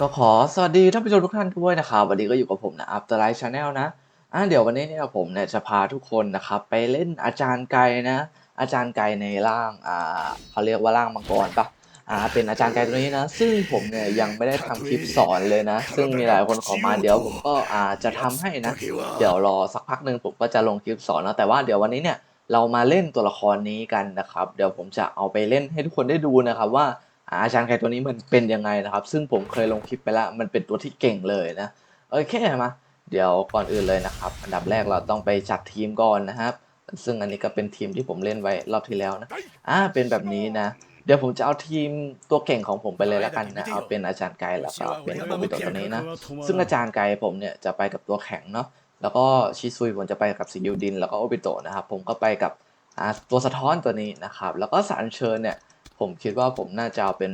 ก็ขอสวัสดีท่านผู้ชมทุกท่านด้วยนะครับวันนี้ก็อยู่กับผมนะ After Life Channel นะอะเดี๋ยววันนี้เนี่ยผมเนี่ยจะพาทุกคนนะครับไปเล่นอาจารย์ไกลนะ อาจารย์ไกลในร่างอ่าเขาเรียกว่าร่างมังกรปะ อ่าเป็นอาจารย์ไกลตัวนี้นะ ซึ่งผมเนี่ยยังไม่ได้ทำคลิปสอนเลยนะ ซึ่งมีหลายคนขอมาเดี๋ยวผมก็อาจจะทำให้นะ เดี๋ยวรอสักพักหนึ่งผมก็จะลงคลิปสอนนะแต่ว่าเดี๋ยววันนี้เนี่ยเรามาเล่นตัวละครนี้กันนะครับ เดี๋ยวผมจะเอาไปเล่นให้ทุกคนได้ดูนะครับว่าอ่าอาจารย์ไก่ตัวนี้มันเป็นยังไงนะครับ ซึ่งผมเคยลงคลิปไปแล้วมันเป็นตัวที่เก่งเลยนะโอเคมาเดี๋ยวก่อนอื่นเลยนะครับ อันดับแรกเราต้องไปจัดทีมก่อนนะครับ ซึ่งอันนี้ก็เป็นทีมที่ผมเล่นไว้รอบที่แล้วนะอ่าเป็นแบบนี้นะ เดี๋ยวผมจะเอาทีมตัวเก่งของผมไปเลยแล้วกันนะเอาเป็นอาจารย์ไกแล้วก็เป็นโอบิโตะตัวนี้นะซึ่งอาจารย์ไกด์ผมเนี่ยจะไปกับตัวแข็งเนาะแล้วก็ชิซุยผมจะไปกับซิยูดิน แล้วก็โอบิโตะนะครับผมก็ไปกับอ่าตัวสะท้อนตัวนี้นะครับแล้วก็สารเชิญเนี่ยผมคิดว่าผมน่าจะเอาเป็น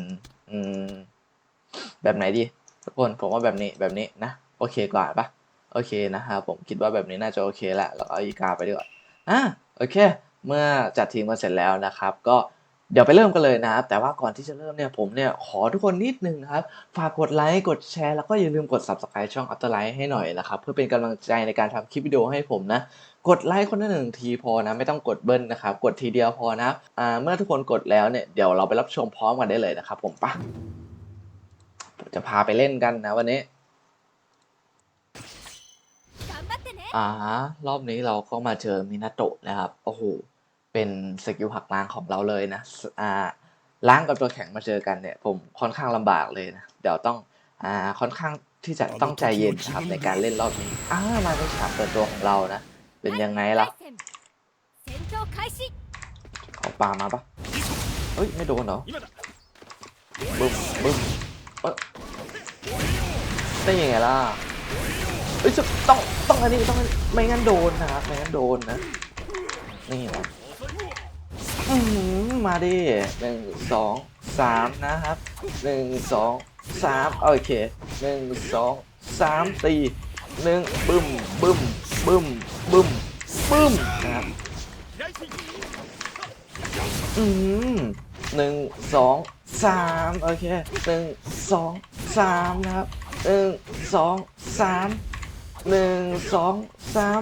อืมแบบไหนดีทุกคนผมว่าแบบนี้แบบนี้นะโอเคกว่าปะโอเคนะครับผมคิดว่าแบบนี้น่าจะโอเคแหละแล้วก็เอาอีกาไปดีกว่าอะโอเค เมื่อจัดทีมกันเสร็จแล้วนะครับ ก็ เดี๋ยวไปเริ่มกันเลยนะครับ แต่ว่าก่อนที่จะเริ่มเนี่ยผมเนี่ยขอทุกคนนิดนึงครับ ฝากกดไลค์ กดแชร์ แล้วก็อย่าลืมกด subscribe ช่อง Afterlife ให้หน่อยนะครับ เพื่อเป็นกำลังใจในการทำคลิปวิดีโอให้ผมนะ กดไลค์คนละหนึ่งทีพอนะ ไม่ต้องกดเบิ้ลนะครับ กดทีเดียวพอนะอ่าเมื่อทุกคนกดแล้วเนี่ยเดี๋ยวเราไปรับชมพร้อมกันได้เลยนะครับ ผมปะจะพาไปเล่นกันนะวันนี้อ่ารอบนี้เราก็มาเจอมินาโตะนะครับโอ้โห เป็นสกิลหักล้างของเราเลยนะอ่าล้างกับตัวแข็งมาเจอกันเนี่ย ผมค่อนข้างลำบากเลยนะเดี๋ยวต้องอ่าค่อนข้างที่จะต้องใจเย็นครับในการเล่นรอบนี้อ้ามาเป็นฉากเปิดตัวของเรานะเป็นยังไงล่ะเอาปลามาปะเฮ้ยไม่โดนเหรอบึ้มบึ้มเออได้ยังไงล่ะเฮ้ยต้องต้องอันนี้ต้องไม่งั้นโดนนะครับไม่งั้นโดนนะนี่นะ อือหือมาดิหนึ่งสองสามนะครับหนึ่งสองสามโอเคหนึ่งสองสามสี่หนึ่งบึ้มบึ้มบึ้มบึ้มบึ้มนะครับอืมหนึ่งสองสามโอเคหนึ่งสองสามนะครับหนึ่งสองสามหนึ่งสองสาม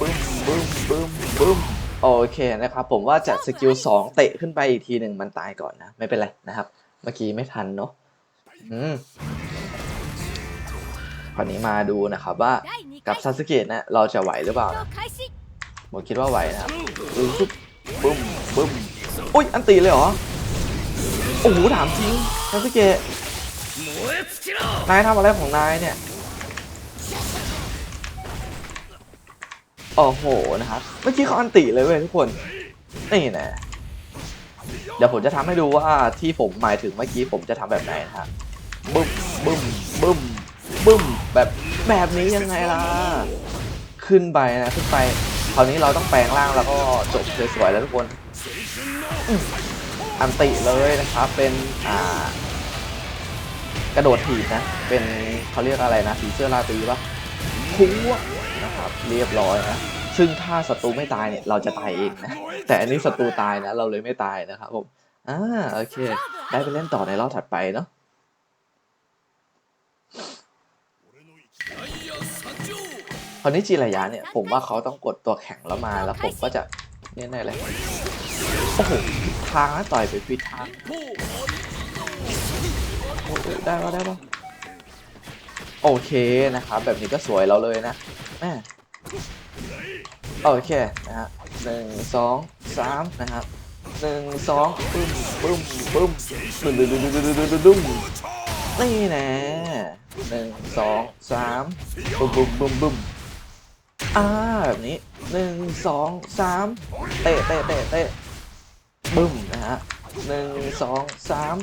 บึ้มบึ้มบึ้มบึ้ม โอเคนะครับ ผมว่าจะสกิลสองเตะขึ้นไปอีกทีหนึ่งมันตายก่อนนะ ไม่เป็นไรนะครับ เมื่อกี้ไม่ทันเนาะอืมคราวนี้มาดูนะครับว่ากับซาสเกะนะเราจะไหวหรือเปล่าผมคิดว่าไหวนะครับบึ้มบึ้มอุ้ยอันตีเลยเหรอโอ้โหถามจริงซาสเกะนายทำอะไรของนายเนี่ย โอ้โหนะครับ เมื่อกี้เขาอันติเลยเว้ยทุกคน นี่นะ เดี๋ยวผมจะทำให้ดูว่าที่ผมหมายถึงเมื่อกี้ผมจะทำแบบไหนนะครับบึ้มบึ้มบึ้มบึ้มแบบแบบนี้ยังไงล่ะ ขึ้นไปนะขึ้นไป คราวนี้เราต้องแปลงร่างแล้วก็จบสวยๆแล้วทุกคน อันติเลยนะครับ เป็นอ่ากระโดดถีบนะ เป็นเขาเรียกอะไรนะผีเสื้อราตรีปะคุ้วะครับ เรียบร้อยนะ ซึ่งถ้าศัตรูไม่ตายเนี่ยเราจะตายเองนะ แต่อันนี้ศัตรูตายนะ เราเลยไม่ตายนะครับผม อ่าโอเค ได้ไปเล่นต่อในรอบถัดไปเนาะคราวนี้จีระยะเนี่ยผมว่าเขาต้องกดตัวแข็งแล้วมาแล้วผมก็จะเนี่ยแน่เลยโอ้โหทางนะต่อยไปผิดทางได้ปะได้ปะโอเคนะครับ แบบนี้ก็สวยเราเลยนะแม่ โอเคนะฮะหนึ่งสองสามนะครับหนึ่งสองปึ้มปึ้มปึ้มดุดุดุดุดุดุดุดุมนี่แน่หนึ่งสองสามบึ้มบึ้มบึ้มบึ้มอ่าแบบนี้หนึ่งสองสามเตะเตะเตะเตะบึ้มนะฮะหนึ่งสองสาม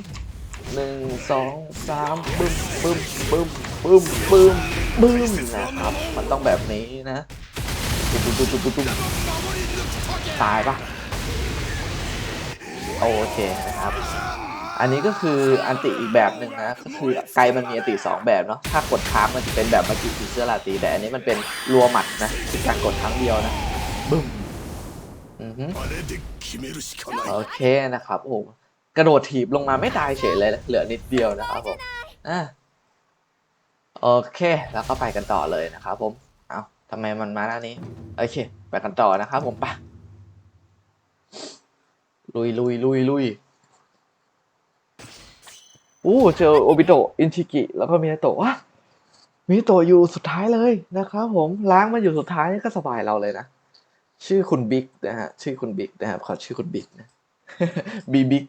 หนึ่งสองสามบึ้มบึ้มบึ้มบึ้มบึ้ม บึ้มนะครับ มันต้องแบบนี้นะตุ้มตุ้มตุ้ตายปะโอเคนะครับ อันนี้ก็คืออันติอีกแบบหนึ่งนะก็คือไกลมันมีอันติสองแบบเนาะถ้ากดค้างมันจะเป็นแบบมาจิผีเสื้อลาตีแต่อันนี้มันเป็นรัวหมัดนะคือการกดครั้งเดียวนะบึ้มโอเคนะครับโอ้กระโดดถีบลงมาไม่ตายเฉยเลยเหลือนิดเดียวนะครับผมอ่า โอเค แล้วก็ไปกันต่อเลยนะครับผม เอาทำไมมันมาหน้านี้ โอเค ไปกันต่อนะครับผมไปลุยลุยลุยลุยอู้เจอโอบิโตะอินชิกิ แล้วก็มินาโตะวะมินาโตะอยู่สุดท้ายเลยนะครับผม ล้างมาอยู่สุดท้ายนี่ก็สบายเราเลยนะ ชื่อคุณบิ๊กนะฮะ ชื่อคุณบิ๊กนะครับขอชื่อคุณบิ๊กนะบีบิ๊ก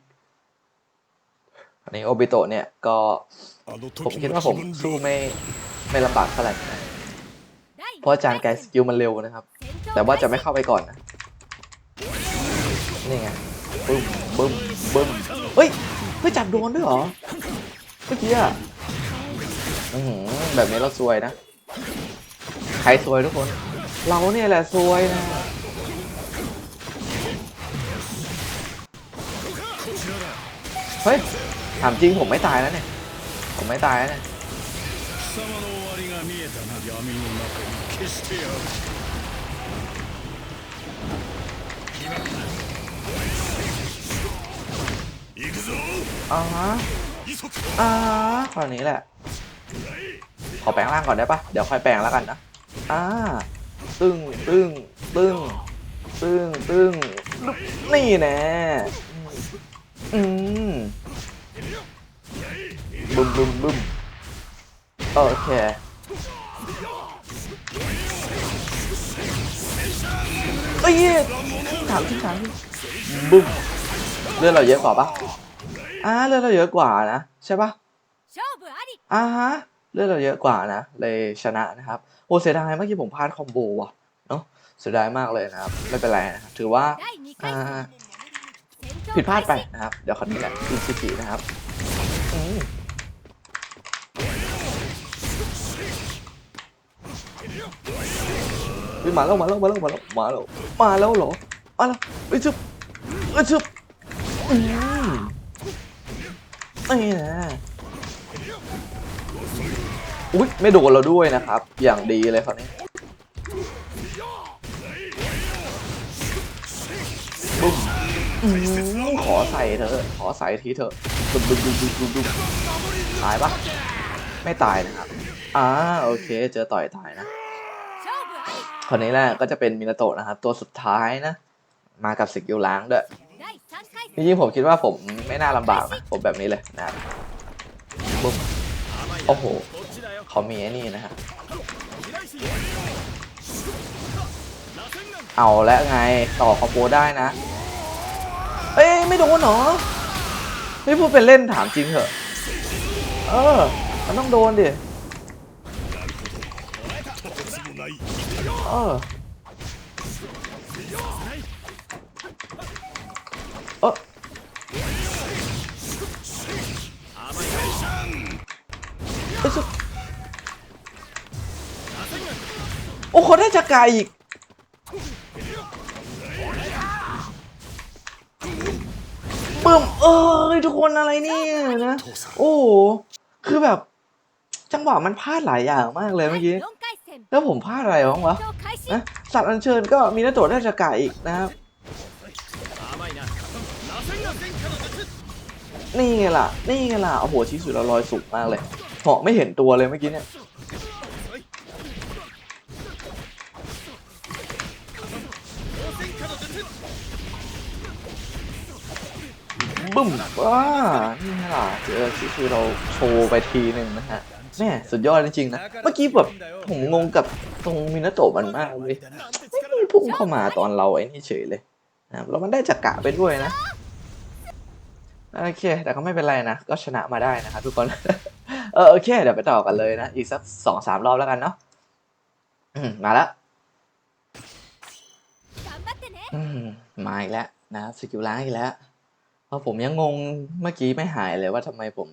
ในโอบิโตะเนี่ยก็ผมคิดว่าผมสู้ไม่ไม่ลำบากเท่าไหร่นะเพราะอาจารยกสกิลมันเร็วนะครับ แต่ว่าจะไม่เข้าไปก่อนนะ นี่ไงบึ้มบึ้มบึ้มเฮ้ยเฮ้ยจับโดนด้วยเหรอเมื่อกี้อะแบบนี้เราซวยนะ ใครซวยทุกคน เราเนี่ยแหละซวยนะเฮ้ยามจริงผมไม่ตายแล้วเนี่ย ผมไม่ตายแล้วเนี่ยอ่าอ๋อคราวนี้แหละ ขอแปลงร่างก่อนได้ปะเดี๋ยวค่อยแปลงแล้วกันนะอ่าตึ้งตึ้งตึ้งตึ้งตึ้งนี่แน่อืม บึมบึมบึมโอเคเอ้ยถามที่ถามที่บึ้มเลือดเราเยอะกว่าปะอ่าเลือดเราเยอะกว่านะใช่ปะอ่าฮะเลือดเราเยอะกว่านะเลยชนะนะครับโอ้เสียดายเมื่อกี้ผมพลาดคอมโบว่ะเนาะเสียดายมากเลยนะครับไม่เป็นไรนะถือว่าผิดพลาดไปนะครับเดี๋ยวขอดูแลอีกทีนะครับ เฮ้มาแล้วมาแล้วมาแล้วมาแล้วมาแล้วมาแล้วเหรอมาแล้วเอ้ชึบเอ้ยชึบอืมไอ้นะอุ้ยไม่โดนเราด้วยนะครับ อย่างดีเลยคราวนี้บึ้มขอใส่เถอะขอใส่ทีเถอบึ้มบึ้มบึ้มบึ้มบึ้มตายปะไม่ตายนะครับอ่าโอเค เจอต่อยตายนะ คนนี้แหละก็จะเป็นมินาโตะนะครับ ตัวสุดท้ายนะ มากับสกิลล้างด้วยจริงๆผมคิดว่าผมไม่น่าลำบากนะผมแบบนี้เลยนะครับปุ๊บโอ้โหเขามีไอ้นี่นะฮะเอาแล้วไงต่อคอมโบได้นะ เอ้ยไม่โดนหรอเฮ้ยพูดเป็นเล่นถามจริงเหอะ เออ มันต้องโดนดิ เออเออเอ้โอ้เขาได้จักรายอีกปึ้มเอ้ยทุกคนอะไรเนี่ยนะ โอ้โหคือแบบ จังหวะมันพลาดหลายอย่างมากเลยเมื่อกี้ แล้วผมพลาดอะไรบ้างวะนสัตว์อัญเชิญก็มีหน้าตัวราชกาอีกนะครับ นี่ไงล่ะ นี่ไงล่ะ โอ้โหชี้สุดเราลอยสุกมากเลยเหาะไม่เห็นตัวเลยเมื่อกี้เนี่ยบึ้มว้านี่ไงล่ะเจอคือเราโชว์ไปทีหนึ่งนะฮะ เนี่สุดยอดจริงๆนะ เมื่อกี้แบบผมงงกับตรงมินาโตะมันมากเลยไม่พุ่งเข้ามาตอนเราไอ้นี่เฉยเลยนะครัแล้วมันได้จักกะไปด้วยนะ โอเค แต่ก็ไม่เป็นไรนะ ก็ชนะมาได้นะครับทุกคน เออโอเค เดี๋ยวไปต่อกันเลยนะ อีกสักสองสามรอบแล้วกันเนาะมาแล้วมาอีกแล้วนะสกิลล้างอีกแล้วเพราะผมยังงงเมื่อกี้ไม่หายเลยว่าทำไมผม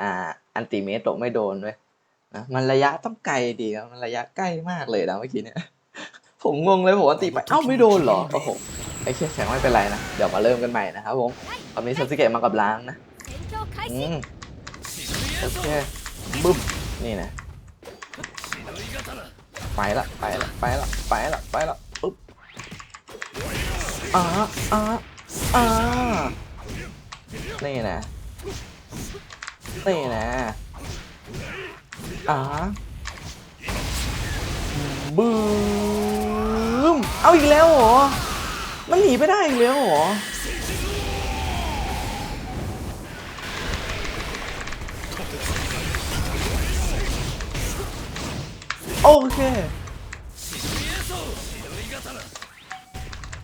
อ่า อันติเมตตกไม่โดนเว้ย นะมันระยะต้องไกลดีนะมันระยะใกล้มากเลยนะเมื่อกี้เนี่ยผมงงเลยผมว่าตีไปเอ้าไม่โดนหรอโอ้โหไอ้เชี่ยแข็งไม่เป็นไรนะเดี๋ยวมาเริ่มกันใหม่นะครับผมตอนนี้ซับสเกตมากับล้างนะอืมโอเคบึ้มนี่นะไปละไปละไปละไปละไปละปุ๊บอ่าอ่าอ่านี่นะนี่นะ อ่าบึ้มเอาอีกแล้วเหรอ มันหนีไปได้อีกแล้วเหรอ โอเค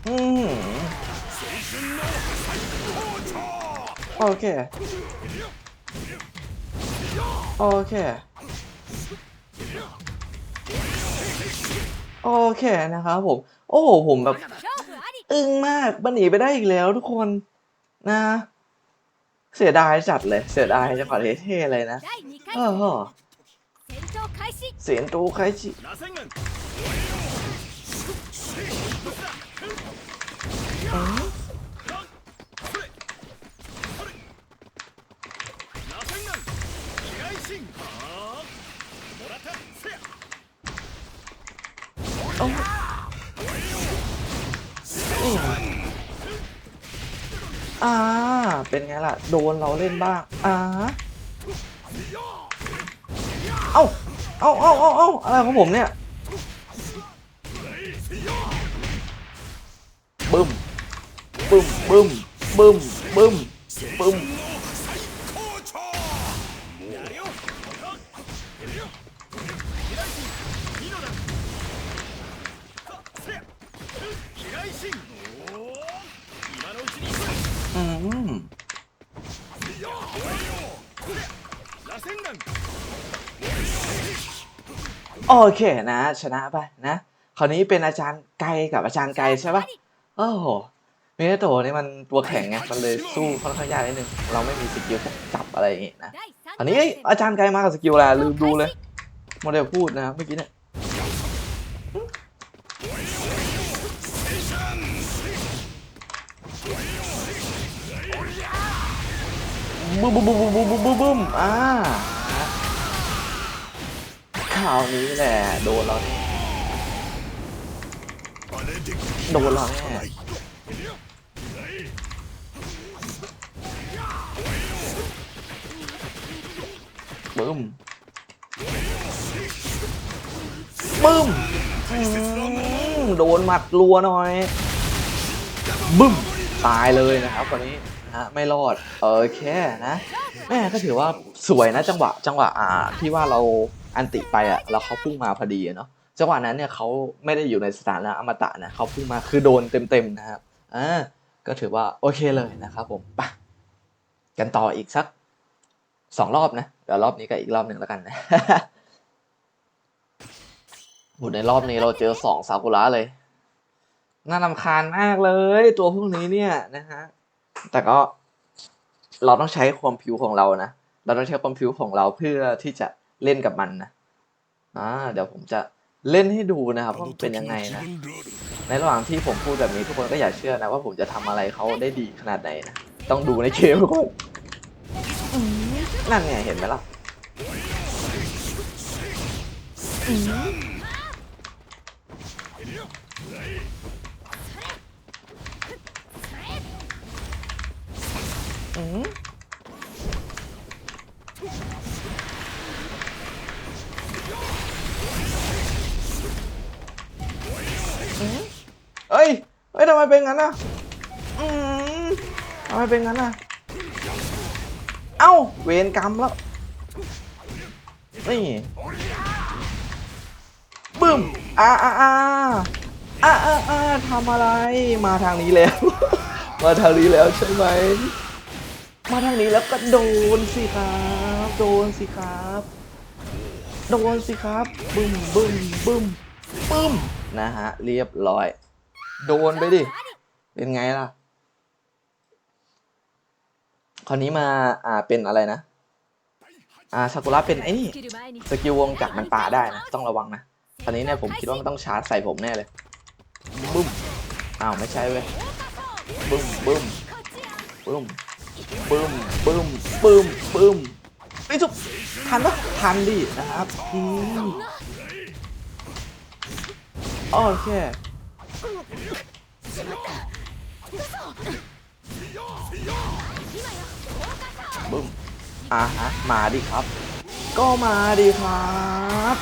อืมโอเค โอเค โอเคนะครับผม โอ้ผมแบบ อึ้งมากมันหนีไปได้อีกแล้วทุกคนนะ เสียดายจัดเลย เสียดายจะขอเท่ๆเลยนะเออเสียนตูไคชิอ๋อ อ้อ่า เป็นไงล่ะ โดนเราเล่นบ้าง อ่า เอ้า เอ้าเอ้าเอ้าเอ้าอะไรของผมเนี่ย บึ้ม บึ้มบึ้มบึ้มบึ้มบึ้ม โอเคนะ ชนะไปนะคราวนี้เป็นอาจารย์ไกลกับอาจารย์ไกลใช่ปะโอ้โหเมเนโตะนี่มันตัวแข็งไงมันเลยสู้ค่อนข้างยากนิดนึงเราไม่มีสกิลจับอะไรอย่างงี้นะ第3อันนี้อาจารย์ไกลมากับสกิลอะไรลืมดูเลยโมเดลพูดนะเมื่อกี้เนี่ยบึมบึ้มบึ้มบึ้มบึ้มบึ้มบึ้มอ่า ข่าวนี้แหละโดนเราแน่โดนเราแน่บึ้มบึ้มโดนหมัดรัวหน่อยบึ้มตายเลยนะครับคนนี้นะฮะไม่รอดโอเคนะแม่ก็ถือว่าสวยนะจังหวะจังหวะอ่าที่ว่าเรา อันติไปอะแล้วเขาพุ่งมาพอดีเนาะจังหวะนั้นเนี่ยเขาไม่ได้อยู่ในสถานะอมตะนะเขาพุ่งมาคือโดนเต็มๆนะครับอ่าก็ถือว่าโอเคเลยนะครับผมไปกันต่ออีกสักสองรอบนะเดี๋ยวรอบนี้ก็อีกรอบหนึ่งแล้วกันนะโหในรอบนี้เราเจอสองซากุระเลย น่ารำคาญมากเลย ตัวพวกนี้เนี่ยนะฮะแต่ก็เราต้องใช้ความผิวของเรานะ เราต้องใช้ความผิวของเราเพื่อที่จะ เล่นกับมันนะอ่าเดี๋ยวผมจะเล่นให้ดูนะครับว่ามันเป็นยังไงนะในระหว่างที่ผมพูดแบบนี้ทุกคนก็อย่าเชื่อนะว่าผมจะทำอะไรเขาได้ดีขนาดไหนนะต้องดูในเกมทุกคนอืมนั่นไงเห็นไหมล่ะอืม เอ้ยทำไป็นงั้นอะอืมทำไมเป็นงั้นอะ เอ้า เวรกรรมแล้ว นี่ บึ้มอ่าอ่าอ่าอ่าอ่าอ่าทำอะไร มาทางนี้แล้ว มาทางนี้แล้วใช่ไหม มาทางนี้แล้วก็โดนสิครับ โดนสิครับ โดนสิครับ บึ้มบึ้มบึ้มบึ้มนะฮะ เรียบร้อย โดนไปดิ เป็นไงล่ะ คราวนี้มาอ่าเป็นอะไรนะ อ่าซากุระเป็นไอ้นี่สกิลวงจักมันป่าได้นะต้องระวังนะคราวนี้เนี่ยผมคิดว่ามันต้องชาร์จใส่ผมแน่เลยบึ้มอ้าวไม่ใช่เว้ยบึ้มบึ้มบึ้มบึ้มบึ้มบึ้มบึ้มไอ้จุ๊บทันปะทันดินะครับอืมโอเค บึ้มอ่าฮะมาดิครับ ก็มาดิครับ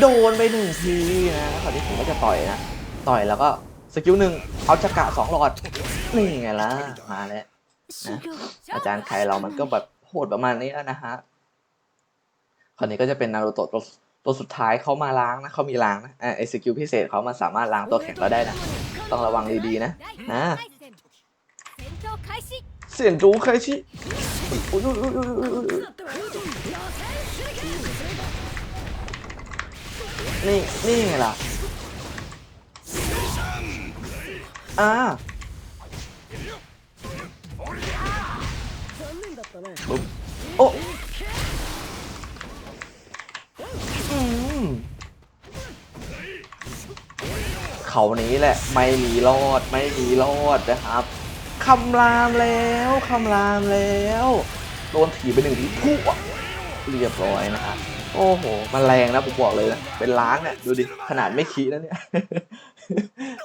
โดนไปหนึ่งทีนะคราวนี้ผมก็จะต่อยนะ ต่อยแล้วก็สกิลหนึ่งเอาจักระสองหลอด นี่ไงล่ะ มาแล้ว修行อาจารย์ใครเรามันก็แบบโหดประมาณนี้แล้วนะฮะ คราวนี้ก็จะเป็นนารูโตะตัวสุดท้ายเขามาล้างนะเขามีล้างนะอ่าไอสกิลพิเศษเขามาสามารถล้างตัวแข็งเราได้นะ ต้องระวังดีๆนะนะเสียนจูใครชิโอ้ยนี่นี่ไงล่ะอ่าโอ้ เขานี้แหละ ไม่มีรอดไม่มีรอดนะครับคำรามแล้วคำรามแล้วโดนถีบไปหนึ่งทีพุ่งเรียบร้อยนะครับโอ้โห มันแรงนะผมบอกเลยนะ เป็นล้างเนี่ย ดูดิ ขนาดไม่คีแล้วเนี่ย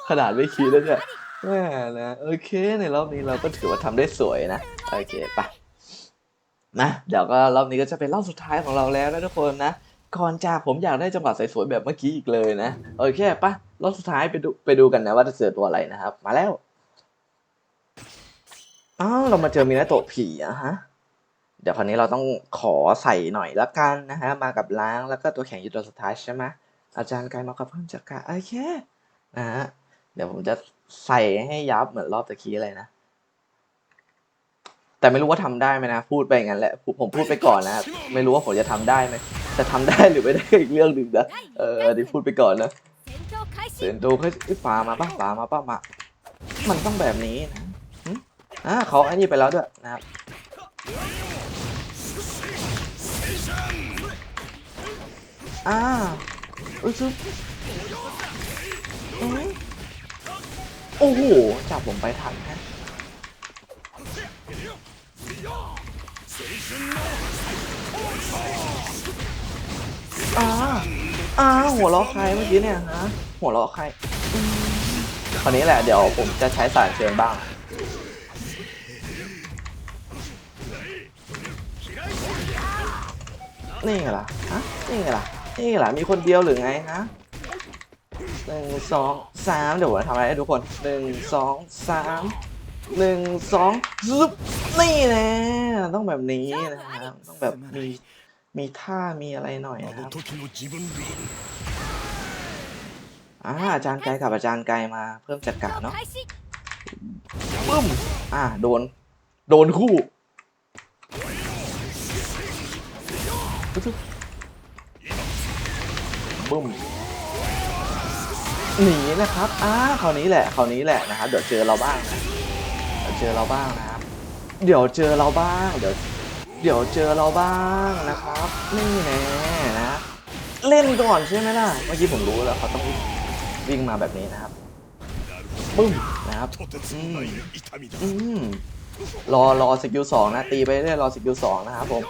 ขนาดไม่คีแล้วเนี่ยแม่นะ โอเค ในรอบนี้เราก็ถือว่าทำได้สวยนะ โอเคไปนะ เดี๋ยวก็รอบนี้ก็จะเป็นรอบสุดท้ายของเราแล้วนะทุกคนนะ ก่อนจากผมอยากได้จังหวะสวยๆแบบเมื่อกี้อีกเลยนะโอเคปะรอบสุดท้ายไปดูไปดูกันนะว่าจะเจอตัวอะไรนะครับ มาแล้วอ้าวเรามาเจอมีนาโตะผีอะฮะเดี๋ยวคราวนี้เราต้องขอใส่หน่อยละกันนะฮะมากับล้างแล้วก็ตัวแข็งอยู่ตัวสุดท้ายใช่ไหมอาจารย์กายมากับเพิ่มจักระโอเคนะฮะเดี๋ยวผมจะใส่ให้ยับเหมือนรอบตะกี้เลยนะแต่ไม่รู้ว่าทำได้ไหมนะ พูดไปงั้นแหละผมผมพูดไปก่อนนะ ไม่รู้ว่าผมจะทำได้ไหม จะทำได้หรือไม่ได้อีกเรื่องหนึ่งนะเอออันนี้พูดไปก่อนนะเซนโดเขยป่ามาป่ะป่ามาป่ะมา มันต้องแบบนี้นะอ่าเขาไอ้นี่ไปแล้วด้วยนะครับอ่าอุ้ยซุโอ้โห จับผมไปทันฮะ อ่าอ่าหัวเราะใครเมื่อกี้เนี่ยฮะหัวเราะใครคราวนี้แหละเดี๋ยวผมจะใช้สารเชิญบ้างนี่ไงล่ะฮะนี่ไงล่ะนี่ไงล่ะมีคนเดียวหรือไงฮะหนึ่งสองสามเดี๋ยวผมทำอะไรให้ทุกคนหนึ่งสองสามหนึ่งสองซึบนี่แนะต้องแบบนี้นะครับต้องแบบมี มีท่ามีอะไรหน่อยนะครับอาจารย์ไกลกับอาจารย์ไกลมาเพิ่มจัดการเนาะปึ้มอ่าโดน โดนคู่บึ้มหนีนะครับอ้าคราวนี้แหละคราวนี้แหละนะครับ เดี๋ยวเจอเราบ้างนะเดี๋ยวเจอเราบ้างนะครับ เดี๋ยวเจอเราบ้าง เดี๋ยว เดี๋ยวเจอเราบ้างนะครับ นี่แน่นะ เล่นก่อนใช่ไหมล่ะ เมื่อกี้ผมรู้แล้วเขาต้องวิ่งมาแบบนี้นะครับปึ้มนะครับอืมอืมรอรอสกิลสองนะ ตีไปเรื่อยรอสกิลสองนะครับผม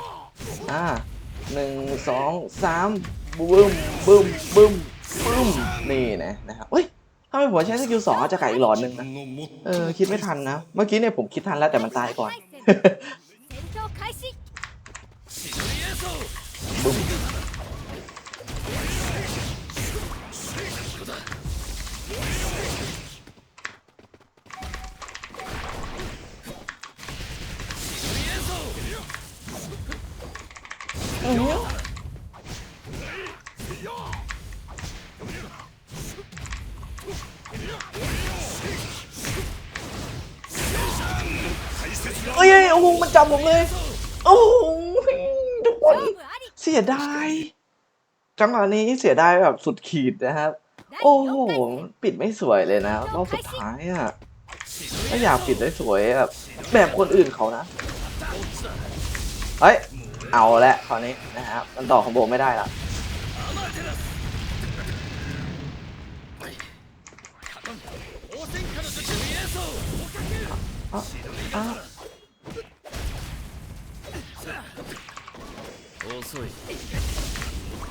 อ่าหนึ่งสองสามบึ้มบึ้มบึ้มบึ้มนี่นะนะครับเฮ้ยถ้าไม่ผมใช้สกิลสองจะไก่อีกหลอดหนึ่งนะเออคิดไม่ทันนะ เมื่อกี้เนี่ยผมคิดทันแล้วแต่มันตายก่อน 아니요? ơi ôi ông mà chồng ông ơi ียดาย จังหวะนี้เสียดายแบบสุดขีดนะครับ โอ้โห ปิดไม่สวยเลยนะรอบสุดท้ายอะก็อยากปิดได้สวยแบบแบบคนอื่นเขานะ เฮ้ย เอาละคราวนี้นะครับ มันต่อของโบไม่ได้ละอ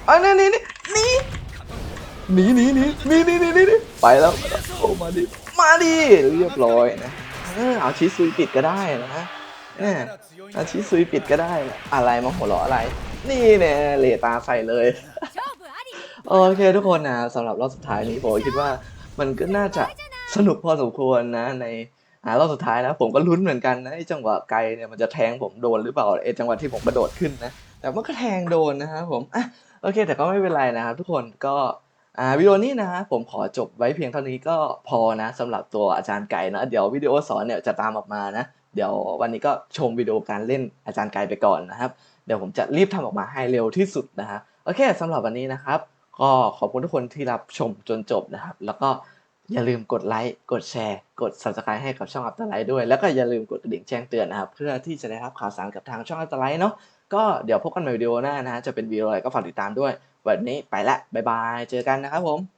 อันนี้นี่นี่หนีหนีหนีหนีหนีหนีหไปแล้วโอมาดิมาดิเรียบร้อยนะเอาชิซุยปิดก็ได้นะเออเอาชิซุยปิดก็ได้อะไรมาหัวเราะอะไร นี่เนี่ยเลตาใส่เลยโอเคทุกคนนะสำหรับรอบสุดท้ายนี้ผมคิดว่ามันก็น่าจะสนุกพอสมควรนะใน อ่ารอบสุดท้ายนะผมก็ลุ้นเหมือนกันนะไอ้จังหวะไกลเนี่ยมันจะแทงผมโดนหรือเปล่าไอ้จังหวะที่ผมกระโดดขึ้นนะแต่มันก็แทงโดนนะครับผมอะโอเค แต่ก็ไม่เป็นไรนะครับทุกคนก็อ่าวิดีโอนี้นะฮะผมขอจบไว้เพียงเท่านี้ก็พอนะสำหรับตัวอาจารย์ไก่นะเดี๋ยววิดีโอสอนเนี่ยจะตามออกมานะ เดี๋ยววันนี้ก็ชมวิดีโอการเล่นอาจารย์ไก่ไปก่อนนะครับ เดี๋ยวผมจะรีบทำออกมาให้เร็วที่สุดนะฮะโอเคสำหรับวันนี้นะครับ ก็ขอบคุณทุกคนที่รับชมจนจบนะครับ แล้วก็ อย่าลืมกดไลค์ กดแชร์ กด subscribe ให้กับช่องอัปเตอร์ไลท์ด้วย แล้วก็อย่าลืมกดกระดิ่งแจ้งเตือนนะครับ เพื่อที่จะได้รับข่าวสารกับทางช่องอัปเตอร์ไลท์เนาะ ก็เดี๋ยวพบกันใหม่วิดีโอหน้านะฮะจะเป็นวิดีโออะไรก็ฝากติดตามด้วย วันนี้ไปละ บ๊ายบาย เจอกันนะครับผม